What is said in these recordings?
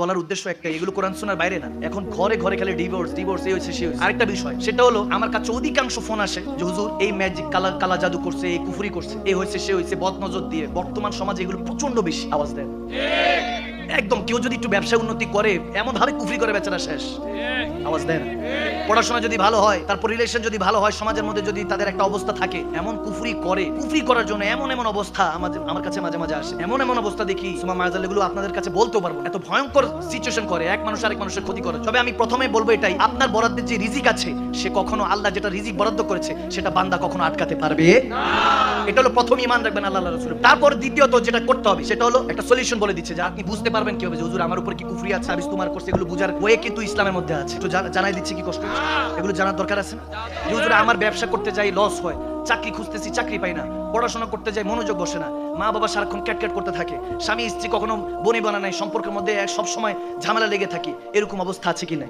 বলার উদ্দেশ্য একটা এগুলো কোরআন শোনার বাইরে না। এখন ঘরে ঘরে খালি ডিভোর্স ডিভোর্স এই হচ্ছে সে আরেকটা বিষয় সেটা হলো আমার কাছে অধিকাংশ ফোন আসে যে হুজুর এই ম্যাজিক কালা কালা জাদু করছে এই কুফুরি করছে এই হয়েছে সে হয়েছে বদ নজর দিয়ে বর্তমান সমাজে এগুলো প্রচণ্ড বেশি আওয়াজ দেয়। একদম কেউ যদি একটু ব্যবসা উন্নতি করে এমন ভাবে কুফরি করে বেচারা শেষ। আওয়াজ দেয় না। পড়াশোনা যদি ভালো হয়, তারপর রিলেশন যদি ভালো হয়, সমাজের মধ্যে যদি তাদের একটা অবস্থা থাকে, এমন কুফরি করে, কুফরি করার জন্য এমন এমন অবস্থা আমাদের, আমার কাছে মাঝে মাঝে আসে। এমন এমন অবস্থা দেখি, সুমা মাজাল এগুলো আপনাদের কাছে বলতেও পারব এত ভয়ঙ্কর সিচুয়েশন করে, এক মানুষ আরেক মানুষের ক্ষতি করে তবে আমি প্রথমে বলব এটাই, আপনার বরাদ্দের যে রিজিক আছে, সে কখনো আল্লাহ যেটা রিজিক বরাদ্দ করেছে, সেটা বান্দা কখনো আটকাতে পারবে এটা হলো প্রথম ইমান রাখবেন আল্লাহ রসুল তারপর দ্বিতীয়ত যেটা করতে হবে, সেটা হলো একটা সলিউশন বলে দিচ্ছে যে আপনি বুঝতে পারবেন কি হবে যে হুজুর আমার উপর কি কুফরি আছে আবিস তোমার করছে, এগুলো বুঝার ওয়ে কিন্তু ইসলামের মধ্যে আছে। তো জানাই দিচ্ছে কি কষ্ট এগুলো জানার দরকার আছে যে হুজুর, আমার ব্যবসা করতে যাই লস হয়। চাকরি খুঁজতেছি, চাকরি পাই না। পড়াশোনা করতে যাই, মনোযোগ বসে না। মা বাবা সারাক্ষণ ক্যাট ক্যাট করতে থাকে। স্বামী, স্ত্রী কখনো বনি বানা নাই, সম্পর্কের মধ্যে সব সময় ঝামেলা লেগে থাকি। এরকম অবস্থা আছে কি নাই?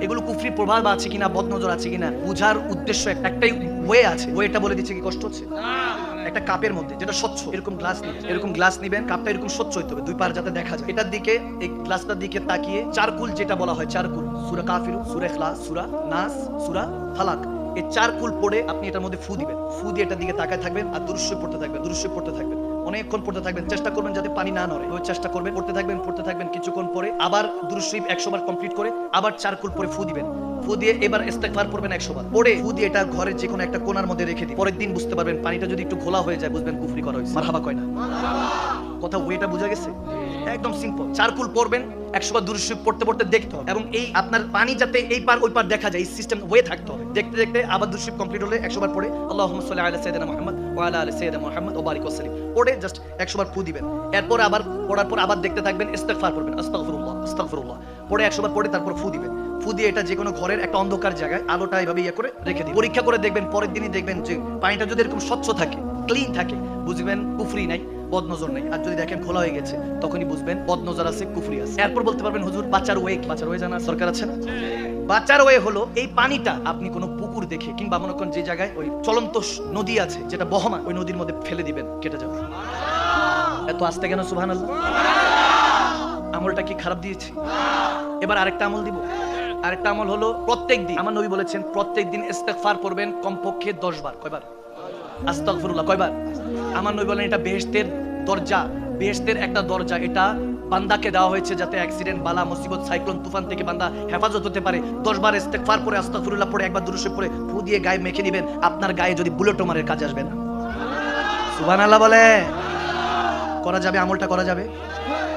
এগুলো কুফরি প্রভাব আছে কিনা বদনজর আছে কিনা বুঝার উদ্দেশ্য একটা- একটাই ওয়ে আছে। ওয়েটা বলে দিচ্ছে কি, কষ্ট হচ্ছে? একটা কাপের মধ্যে, যেটা স্বচ্ছ, এরকম গ্লাস এরকম গ্লাস নিবেন, কাপটা এরকম স্বচ্ছ হইতে হবে। দুই পার যাতে দেখা যায়। এটার দিকে, এই গ্লাসটার দিকে তাকিয়ে, চারকুল যেটা বলা হয়, চারকুল, সুরা কাফিরু সুরা ইখলাস, সুরা নাস, সুরা ফালাক। এই চারকুল পড়ে আপনি এটার মধ্যে ফু দিবেন। ফু দিয়ে এটার দিকে তাকায় থাকবেন আর দুরুশ্য পড়তে থাকবেন দুরুশ্য পড়তে থাকবেন। অনেকক্ষণ পড়তে থাকবেন, চেষ্টা করবেন যাতে পানি না নড়ে। ওই চেষ্টা করবেন, পড়তে থাকবেন পড়তে থাকবেন কিছুক্ষণ পরে আবার দুরুশরীফ একশো বার কমপ্লিট করে আবার চারকুল পরে ফু দিবেন। ফু দিয়ে এবার ইস্তেগফার পড়বেন একশো বার। পড়ে ফু দিয়ে এটা ঘরের যে কোনো একটা কোনার মধ্যে রেখে দিন পরের দিন বুঝতে পারবেন পানিটা যদি একটু ঘোলা হয়ে যায়, বুঝবেন কুফরি করা হয়েছে। মারহাবা কয় না? কথা ওয়েটা বোঝা গেছে? একদম সিম্পল চারকুল পড়বেন একশো বার দুরুশরীফ পড়তে পড়তে দেখতে হবে। এবং এই আপনার পানি যাতে এই পার ওই পার দেখা যায়, এই সিস্টেম ওয়ে থাকতে হবে। দেখতে দেখতে আবার দুরুশরীফ কমপ্লিট হলে একশো বার পড়ে আল্লাহ সাল্লাহ মোহাম্মদ ওয়া আলা আলি মোহাম্মদ ও বারিক ওয়াসালিম পড়ে জাস্ট ফু দিবেন। এরপর আবার পড়ার পর আবার দেখতে থাকবেন পড়ে পড়ে তারপর ফু দিবেন। ফু দিয়ে এটা যে কোনো ঘরের একটা অন্ধকার জায়গায় আলোটা এইভাবে ইয়ে করে রেখে দিন পরীক্ষা করে দেখবেন, পরের দিনই দেখবেন যে পানিটা যদি এরকম স্বচ্ছ থাকে ক্লিন থাকে, বুঝবেন কুফরি নাই। বদনজর নেই। আর যদি দেখেন খোলা হয়ে গেছে, তখনই বুঝবেন বদনজর আছে, কুফরি আছে। এরপর বলতে পারবেন, হুজুর, বাচ্চার ওয়ে? বাচ্চার ওয়ে জানার সরকার আছে না? বাচ্চার ওয়ে হলো, এই পানিটা আপনি কোনো পুকুর দেখে কিংবা মনে করেন যে জায়গায় ওই চলন্ত নদী আছে, যেটা বহমান, ওই নদীর মধ্যে ফেলে দিবেন, কেটে যাবে। এত আস্তে কেন সুবহান আমলটা কি খারাপ দিয়েছি? এবার আরেকটা আমল দিব। আরেকটা আমল হলো, প্রত্যেক দিন আমার নবী বলেছেন, প্রত্যেক দিন ইস্তেগফার করবেন কমপক্ষে দশ বার। কয়বার? আস্তাগফিরুল্লাহ, কয়বার? আমার নবী বলেন, এটা বেহেশতের দরজা। বেহেশতের একটা দরজা, এটা বান্দাকে দেওয়া হয়েছে যাতে অ্যাক্সিডেন্ট বালা, মুসিবত সাইক্লোন তুফান থেকে বান্দা হেফাজত হতে পারে। দশ বার ইস্তেগফার পরে আস্তাগফিরুল্লাহ পরে একবার দুরুশে পরে ফু দিয়ে গায়ে মেখে নেবেন, আপনার গায়ে যদি বুলেটও মারের কাজ আসবে না। সুবহানাল্লাহ বলে। করা যাবে, আমলটা করা যাবে।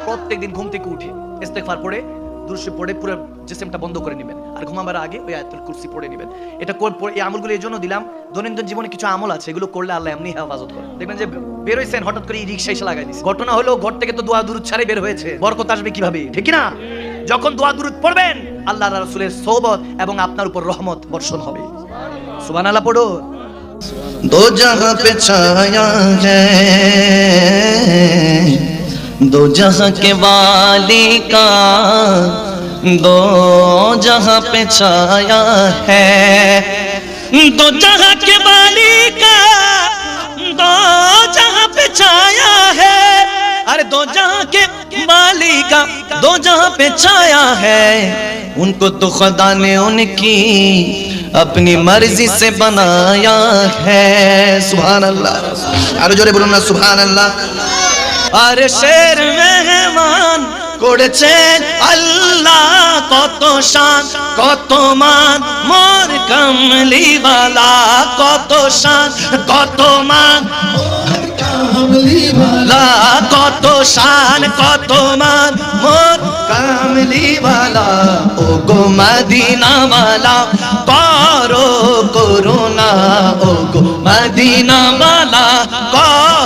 প্রত্যেকদিন ঘুম থেকে উঠে, ইস্তেগফার পড়ে দুরুসে পড়ে পুরো জেসেমটা বন্ধ করে নেবেন। আর ঘুমাবার আগে ওই আয়াতুল কুরসি পড়ে নেবেন। এটা এই আমলগুলো এই জন্য দিলাম, দৈনন্দিন জীবনে কিছু আমল আছে, এগুলো করলে আল্লাহ এমনি হেফাজত করে। দেখবেন যে বেরোইছেন হঠাৎ করে এই রিক্সা এসে লাগাই দিচ্ছে ঘটনা হলো, ঘর থেকে তো দোয়া দুরুদ ছাড়ে বের হয়েছে। বরকত আসবে কীভাবে? ঠিক না যখন দোয়া দুরুদ পড়বেন, আল্লাহ রাসুলের সৌবত এবং আপনার উপর রহমত বর্ষণ হবে। সুবান আল্লাহ পড়ো। দো জাহা পে ছায়া হ্যায় دو جہاں کے والی کا دو جہاں پہ چھایا ہے۔ دو جہاں کے والی کا دو جہاں پہ چھایا ہے۔ ارے دو جہاں کے والی کا دو جہاں پہ چھایا ہے۔ ان کو تو خدا نے ان کی اپنی مرضی سے بنایا ہے۔ سبحان اللہ۔ ارے جو جورے بولنا سبحان اللہ۔ আরে শের মেহমান করেছেন আল্লাহ কত শান, কত মান, মোর কমলিওয়ালা কত শান, কত মান কত শান, কত মান, মোর কামলিওয়ালা ও গো মদিনাওয়ালা, করো করুণা ও গো মদিনাওয়ালা, করো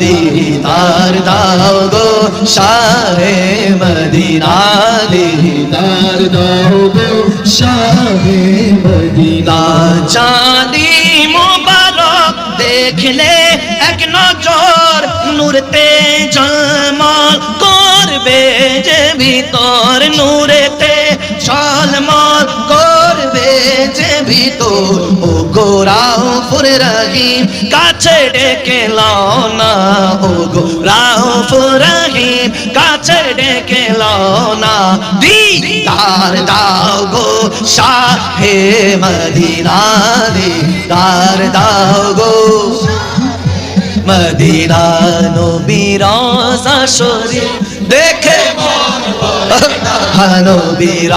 দিদার দাও গো শাহে মদিনা দিদার দাও গো শাহে মদিনা। চাঁদি মোবারক দেখ দেখলে এক নজর নূরতে জলমল করবে যে ভিতর নূরেতে জলমল যে ভিতর, ও গোরাও ফুর রহিম, কাছে ডেকে লাও না, ও গোরাও ফুর রহিম, কাছে ডেকে লাও না, দিদার দাও গো শাহে মদিনা, দিদার দাও গো মদিনা নবীর শরীফ, দেখে নবীর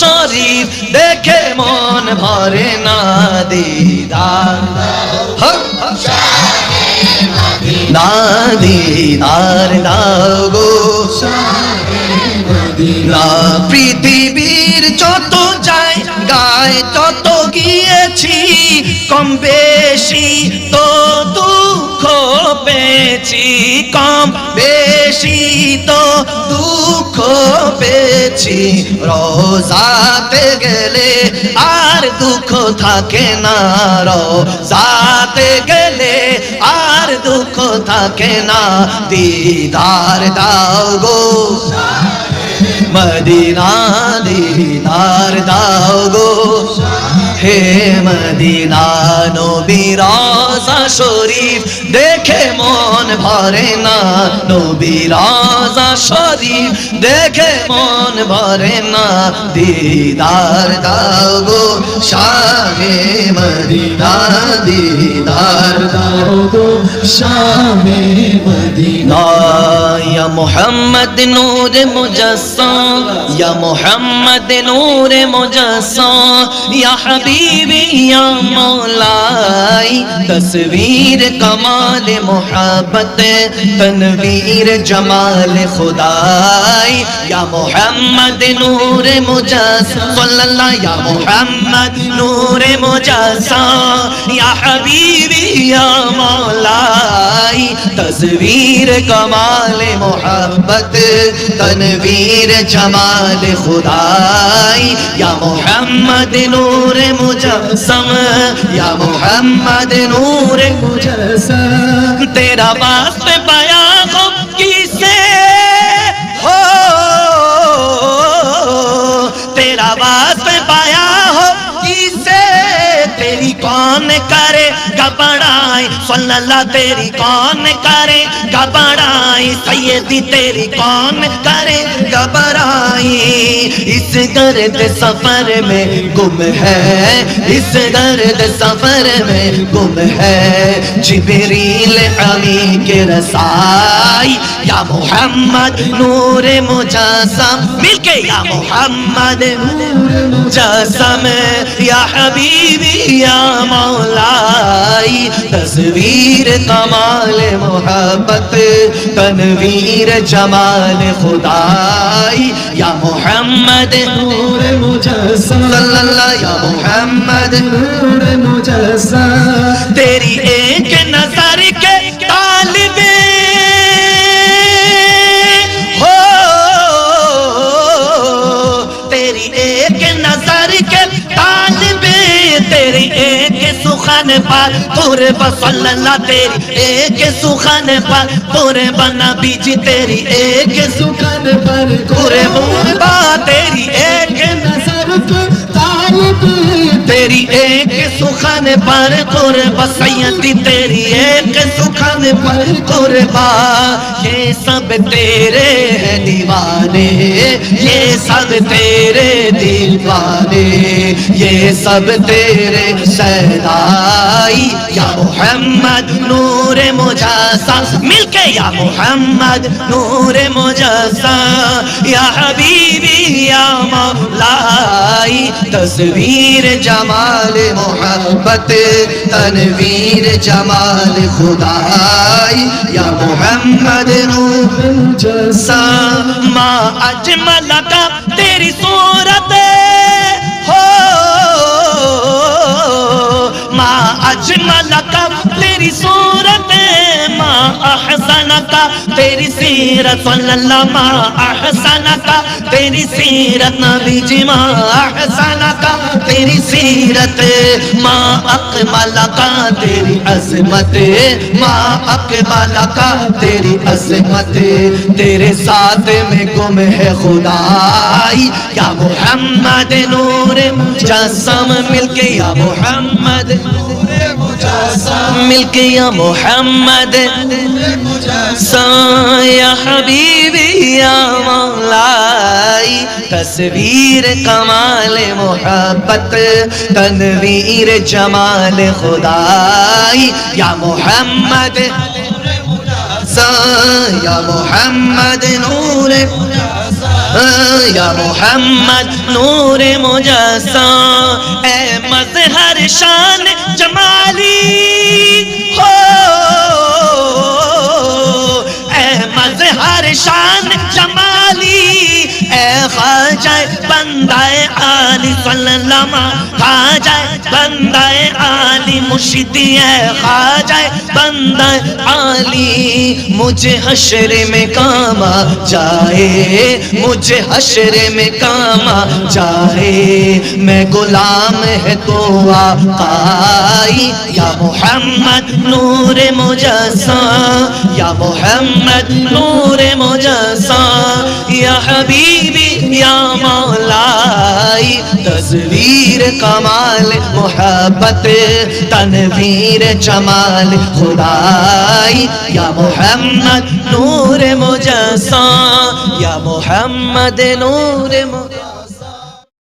শরীফ, দেখে মন ভরে না দিদার। দিদার দাও গো। পৃথিবীর যত যায় গায় তত গিয়েছি। কম বেশি তো দুঃখ পেয়েছি কম, বেশি তো দুঃখ পেয়েছি। রোজাতে গেলে আর দুঃখ থাকে না। রোজাতে গেলে আর দুঃখ থাকে না। দিদার দাও গো। মদিনা দিদার দাও গো। হে মদিনা নবীর শরীফ, দেখে মন ভরে না। নবীর শরীফ, দেখে মন ভরে না। দিদার দাও গো শাহে মদিনা, দিদার দাও গো শাহে মদিনা। ইয়া মুহাম্মদ নূর মুজস্সম, ইয়া মুহাম্মদ নূর মুজস্সম, ইয়া हबीबिया मौलाई तस्वीर कमाल मोहब्बत तनवीर जमाल खुदाई या मोहम्मद नूर मुजस्ला या मोहम्मद नूर मुजसा या हबीबिया मौलाई तस्वीर कमाल मोहब्बत तनवीर जमाल खुदाई या मोहम्मद नूर مجسم، یا محمد نور مجسم تیرا واسط پایا خب کی سے ہو۔ تیرا پہ پایا کون کرے گبڑائی بڑائی؟ صلی اللہ تیری کون کرے گبڑائی سیدی تیری کون کرے گبڑائی اس درد سفر میں گم ہے، اس درد سفر میں گم ہے۔ جبریل علی کے رسائی، یا محمد نور مجسم مل کے یا محمد نور مجسم یا حبیبی، یا محمد مولائی تصویر کمال محبت تنویر جمال خدائی یا محمد نور مجسم صلی اللہ یا محمد نور مجسم تیری ایک سخن پاک تورے بسل اللہ تیری ایک سخن پاک تورے بنا بیجی تیری ایک سخن پر تورے موربا تیری ایک نظر پر تیری ایک سخن پر قربا سیدی تیری ایک سخن پر قربا۔ یہ سب تیرے ہیں دیوانے، یہ سب تیرے دیوانے۔ یہ سب تیرے سیدائی، یا محمد نور مجاسا۔ مل کے یا محمد نور مجاسا۔ یا حبیبی، یا مولائی تصویر तस्वीर जमाल मोहब्बत तनवीर जमाल खुदाई या मोहम्मद नूर मुजासा मा अजमल का तेरी सूरत हो माँ अजमल का تیری صورت ماں احسن کا، تیری سیرت صلی اللہ ماں احسن کا، تیری سیرت نبی جی ماں احسن کا، تیری سیرت ماں اقبل کا، تیری عظمت ماں اقبل کا، تیری عظمت تیرے ساتھ میں گم ہے خدائی۔ یا محمد نور مجسم مل کے، یا محمد نور मिलके या मोहम्मद या हबीबी या मौलाई तस्वीर कमाल मोहब्बत तनवीर जमाल खुदाई या मोहम्मद या मोहम्मद नूर یا محمد نور مجسم اے مظہر شان جمالی۔ خواجہ بندہ آلی صلی اللہ خواجہ بندہ آلی مشتی ہے خواجہ بندہ آلی مجھے حشر میں کام آ جائے مجھے حشر میں کام آ جائے۔ میں غلام ہے تو آقائی یا محمد نور مجسا یا محمد نور مجسا یا حبیبی یا مولائی تصویر کمال محبت تنویر جمال خدائی یا محمد نور مجسم یا محمد نور مجسم